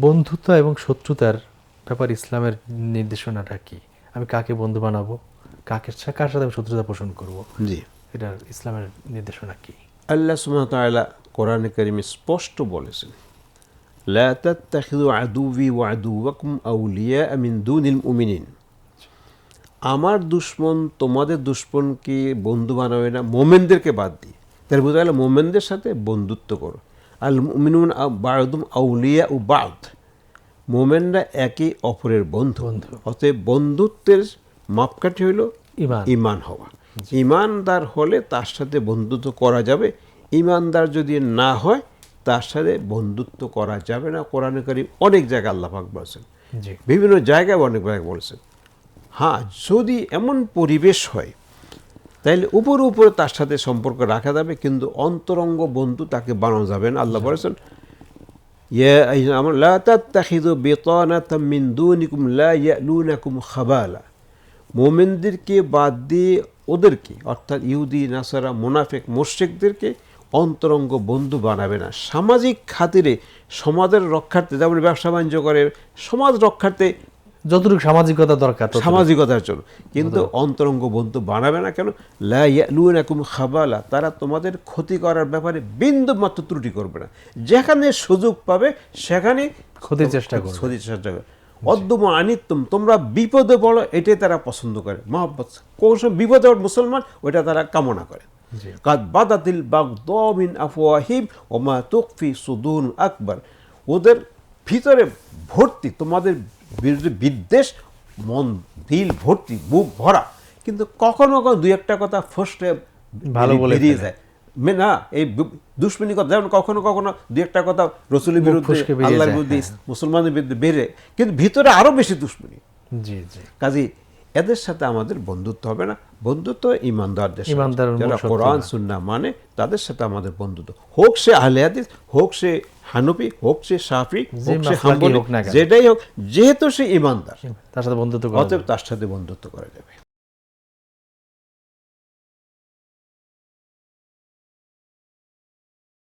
বন্ধুত্ব এবং শত্রুতার ব্যাপার ইসলামের নির্দেশনাটা কি? আমি কাকে বন্ধু বানাবো? কাকে কার সাথে আমি শত্রুতা পোষণ করব? জি। এটা ইসলামের নির্দেশনা কি? আল্লাহ তাআলা কোরআনে কারিমে স্পষ্ট বলেছেন মিন আমার দুশ্মন তোমাদের দুশ্মনকে বন্ধু বানাবে না মোমেনদেরকে বাদ দিয়ে। তার বোঝা গেল মোমেনদের সাথে বন্ধুত্ব করো। আল মুমিনুন বায়দুম আউলিয়া ও বাদ মোমেনরা একে অপরের বন্ধু। বন্ধু। অতএব বন্ধুত্বের মাপকাঠি হইল ইমান। ইমান হওয়া। ইমানদার হলে তার সাথে বন্ধুত্ব করা যাবে। ইমানদার যদি না হয় তার সাথে বন্ধুত্ব করা যাবে না। কোরআন করিম অনেক জায়গায় আল্লাহ পাক বলেছেন। বিভিন্ন জায়গায় অনেক জায়গায় বলেছেন। হ্যাঁ যদি এমন পরিবেশ হয় তাইলে উপরে উপরে তার সাথে সম্পর্ক রাখা যাবে, কিন্তু অন্তরঙ্গ বন্ধু তাকে বানানো যাবে না। আল্লাহ বলেছেন খাবালা। মোমেনদেরকে বাদ দিয়ে ওদেরকে, অর্থাৎ ইহুদি, নাসারা, মোনাফেক মোর্শেকদেরকে অন্তরঙ্গ বন্ধু বানাবে না। সামাজিক খাতিরে সমাজের রক্ষার্থে, যেমন ব্যবসা বাণিজ্য করে, সমাজ রক্ষার্থে যতটুকু সামাজিকতা দরকার সামাজিকতার জন্য। কিন্তু অন্তরঙ্গ বন্ধু বানাবে না কেন? লা ইয়ালুনাকুম খাবালা। তারা তোমাদের ক্ষতি করার ব্যাপারে বিন্দু মাত্র ত্রুটি করবে না। যেখানে সুযোগ পাবে সেখানে ক্ষতির চেষ্টা করবে। ক্ষতির চেষ্টা করবে। অদ্যম আনিত্যম তোমরা বিপদে পড়ো এটাই তারা পছন্দ করে। মহাব্বত। কোন সময় বিপদে মুসলমান ওইটা তারা কামনা করে। জি। কাদ বাদাতিল বাগদামিন আফওয়াহিম ওমা তুকফি সুদুন আকবার। ওদের ভিতরে ভর্তি তোমাদের বিরুদ্ধে বিদ্বেষ মন দিল ভর্তি বুক ভরা। কিন্তু কখনো কখনো দুই একটা কথা ফার্স্টে ভালো বলে দিয়ে যায়। মে- না এই দুশ্মনী কথা যেমন কখনো কখনো দু একটা কথা রসুলের বিরুদ্ধে আল্লাহর বিরুদ্ধে হ্যাঁ। মুসলমানের বিরুদ্ধে বেড়ে কিন্তু ভিতরে আরও বেশি দুশ্মনী। জি জি। কাজী এদের সাথে আমাদের বন্ধুত্ব হবে না। বন্ধুত্ব ইমানদারদের। যারা কোরআন সুন্না মানে তাদের সাথে আমাদের বন্ধুত্ব। হোক সে আহলে হাদিস হোক সে হানুপি হোক সে সাফি হোক সে হাম্বলি। যেটাই হোক যেহেতু সে ইমানদার তার সাথে বন্ধুত্ব করা অতএব তার সাথে বন্ধুত্ব করা যাবে।